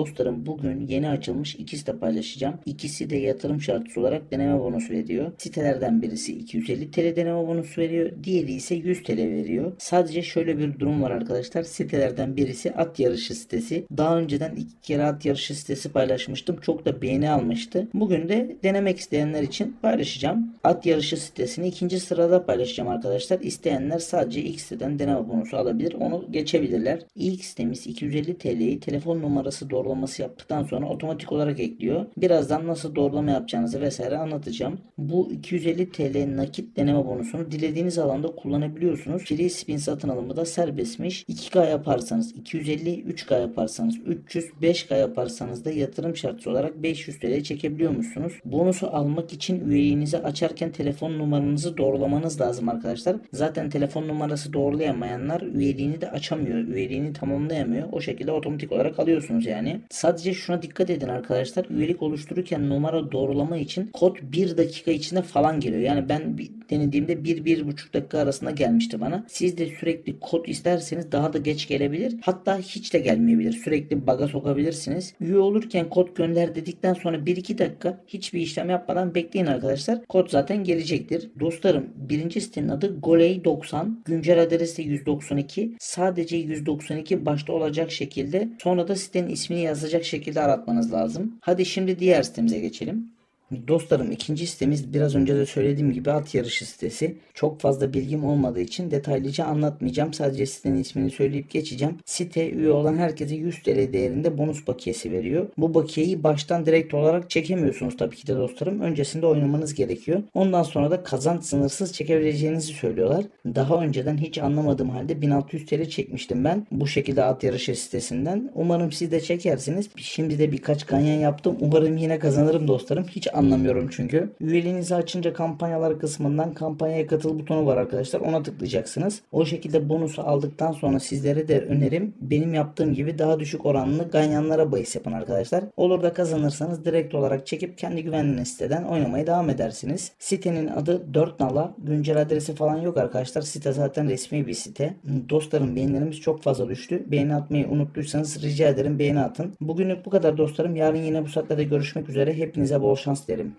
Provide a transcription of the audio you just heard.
Dostlarım bugün yeni açılmış iki site paylaşacağım. İkisi de yatırım şartısı olarak deneme bonusu veriyor. Sitelerden birisi 250 TL deneme bonusu veriyor. Diğeri ise 100 TL veriyor. Sadece şöyle bir durum var arkadaşlar. Sitelerden birisi at yarışı sitesi. Daha önceden iki kere at yarışı sitesi paylaşmıştım. Çok da beğeni almıştı. Bugün de denemek isteyenler için paylaşacağım. At yarışı sitesini ikinci sırada paylaşacağım arkadaşlar. İsteyenler sadece ilk siteden deneme bonusu alabilir. Onu geçebilirler. İlk sitemiz 250 TL'yi telefon numarası doğrulaması yaptıktan sonra otomatik olarak ekliyor. Birazdan nasıl doğrulama yapacağınızı vesaire anlatacağım. Bu 250 TL nakit deneme bonusunu dilediğiniz alanda kullanabiliyorsunuz. Free spin satın alımı da serbestmiş. 2K yaparsanız 250, 3K yaparsanız 300, 5K yaparsanız da yatırım şartı olarak 500 TL çekebiliyormuşsunuz. Bonusu almak için üyeliğinizi açarken telefon numaranızı doğrulamanız lazım arkadaşlar. Zaten telefon numarası doğrulayamayanlar üyeliğini de açamıyor. Üyeliğini tamamlayamıyor. O şekilde otomatik olarak alıyorsunuz yani. Sadece şuna dikkat edin arkadaşlar. Üyelik oluştururken numara doğrulama için kod 1 dakika içinde falan geliyor. Yani ben denediğimde 1-1,5 dakika arasında gelmişti bana. Siz de sürekli kod isterseniz daha da geç gelebilir. Hatta hiç de gelmeyebilir. Sürekli baga sokabilirsiniz. Üye olurken kod gönder dedikten sonra 1-2 dakika hiçbir işlem yapmadan bekleyin arkadaşlar. Kod zaten gelecektir. Dostlarım birinci sitenin adı Goley 90. Güncel adresi 192. Sadece 192 başta olacak şekilde sonra da sitenin ismini yazacak şekilde aratmanız lazım. Hadi şimdi diğer sitemize geçelim. Dostlarım ikinci sitemiz biraz önce de söylediğim gibi at yarışı sitesi. Çok fazla bilgim olmadığı için detaylıca anlatmayacağım. Sadece sitenin ismini söyleyip geçeceğim. Site üye olan herkese 100 TL değerinde bonus bakiyesi veriyor. Bu bakiyeyi baştan direkt olarak çekemiyorsunuz tabii ki de dostlarım. Öncesinde oynamanız gerekiyor. Ondan sonra da kazanç sınırsız çekebileceğinizi söylüyorlar. Daha önceden hiç anlamadığım halde 1600 TL çekmiştim ben. Bu şekilde at yarışı sitesinden. Umarım siz de çekersiniz. Şimdi de birkaç ganyan yaptım. Umarım yine kazanırım dostlarım. Hiç anlamıyorum çünkü. Üyeliğinizi açınca kampanyalar kısmından kampanyaya katıl butonu var arkadaşlar. Ona tıklayacaksınız. O şekilde bonusu aldıktan sonra sizlere de önerim benim yaptığım gibi daha düşük oranlı ganyanlara bahis yapın arkadaşlar. Olur da kazanırsanız direkt olarak çekip kendi güvenli siteden oynamaya devam edersiniz. Sitenin adı 4 nala. Güncel adresi falan yok arkadaşlar. Site zaten resmi bir site. Dostlarım beğenilerimiz çok fazla düştü. Beğeni atmayı unuttuysanız rica ederim beğeni atın. Bugünlük bu kadar dostlarım. Yarın yine bu saatlerde görüşmek üzere. Hepinize bol şans derim.